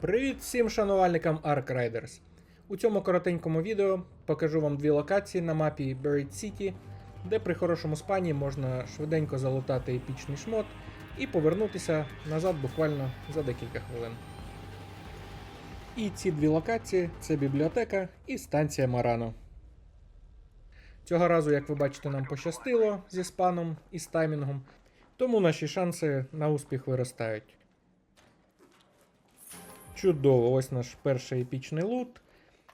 Привіт всім шанувальникам Ark Riders! У цьому коротенькому відео покажу вам дві локації на мапі Buried City, де при хорошому спані можна швиденько залутати епічний шмот і повернутися назад буквально за декілька хвилин. І ці дві локації це бібліотека і станція Марано. Цього разу, як ви бачите, нам пощастило зі спаном і з таймінгом, тому наші шанси на успіх виростають. Чудово, ось наш перший епічний лут.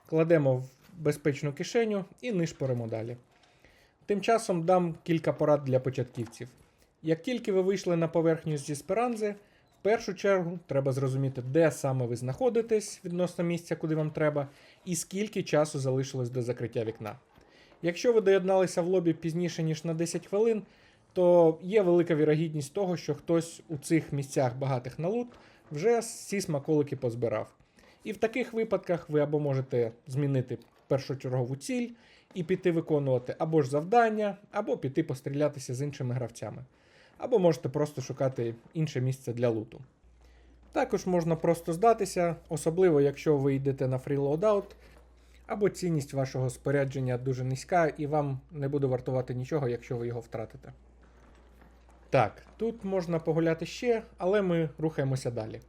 Кладемо в безпечну кишеню і нишпоримо далі. Тим часом дам кілька порад для початківців. Як тільки ви вийшли на поверхню зі спиранзи, в першу чергу треба зрозуміти, де саме ви знаходитесь відносно місця, куди вам треба, і скільки часу залишилось до закриття вікна. Якщо ви доєдналися в лобі пізніше, ніж на 10 хвилин, то є велика вірогідність того, що хтось у цих місцях багатих на лут вже всі смаколики позбирав. І в таких випадках ви або можете змінити першочергову ціль і піти виконувати або ж завдання, або піти пострілятися з іншими гравцями. Або можете просто шукати інше місце для луту. Також можна просто здатися, особливо якщо ви йдете на фрілоудаут, або цінність вашого спорядження дуже низька і вам не буде вартувати нічого, якщо ви його втратите. Так, тут можна погуляти ще, але ми рухаємося далі.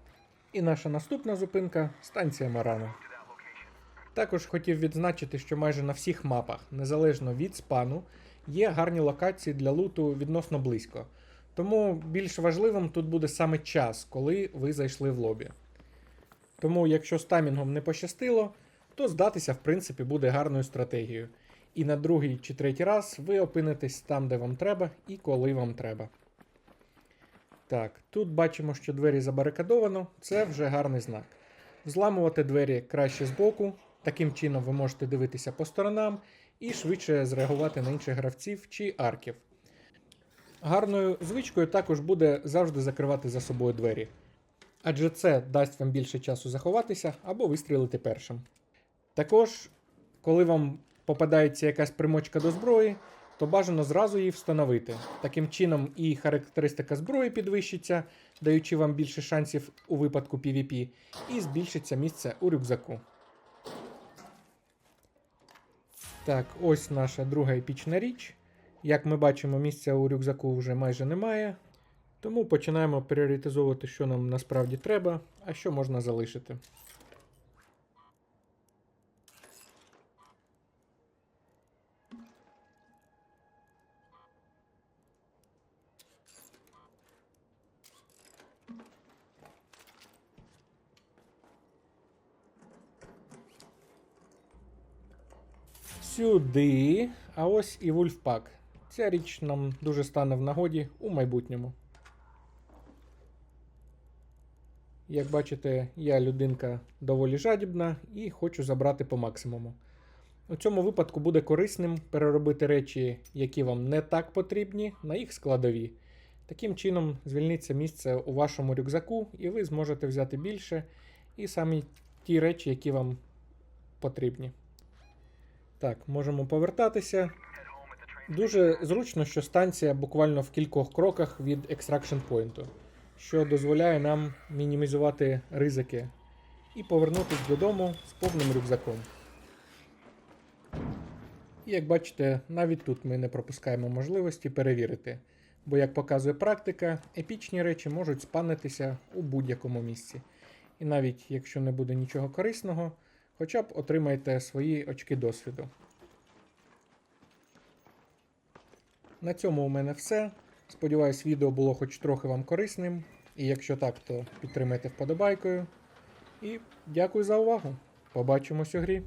І наша наступна зупинка станція Марано. Також хотів відзначити, що майже на всіх мапах, незалежно від спану, є гарні локації для луту відносно близько. Тому більш важливим тут буде саме час, коли ви зайшли в лобі. Тому, якщо з таймінгом не пощастило, то здатися, в принципі, буде гарною стратегією. І на другий чи третій раз ви опинитесь там, де вам треба, і коли вам треба. Так, тут бачимо, що двері забарикадовано, це вже гарний знак. Взламувати двері краще збоку, таким чином ви можете дивитися по сторонам і швидше зреагувати на інших гравців чи арків. Гарною звичкою також буде завжди закривати за собою двері, адже це дасть вам більше часу заховатися або вистрілити першим. Також, коли вам попадається якась примочка до зброї, то бажано зразу її встановити. Таким чином, і характеристика зброї підвищиться, даючи вам більше шансів у випадку PvP, і збільшиться місце у рюкзаку. Так, ось наша друга епічна річ. Як ми бачимо, місця у рюкзаку вже майже немає. Тому починаємо пріоритизовувати, що нам насправді треба, а що можна залишити. Сюди. А ось і Вульфпак. Ця річ нам дуже стане в нагоді у майбутньому. Як бачите, я людинка доволі жадібна і хочу забрати по максимуму. У цьому випадку буде корисним переробити речі, які вам не так потрібні, на їх складові. Таким чином звільниться місце у вашому рюкзаку, і ви зможете взяти більше і самі ті речі, які вам потрібні. Так, можемо повертатися. Дуже зручно, що станція буквально в кількох кроках від Extraction Point, що дозволяє нам мінімізувати ризики і повернутися додому з повним рюкзаком. І як бачите, навіть тут ми не пропускаємо можливості перевірити, бо, як показує практика, епічні речі можуть спанитися у будь-якому місці. І навіть якщо не буде нічого корисного, хоча б отримайте свої очки досвіду. На цьому у мене все. Сподіваюсь, відео було хоч трохи вам корисним. І якщо так, то підтримайте вподобайкою. І дякую за увагу. Побачимось у грі.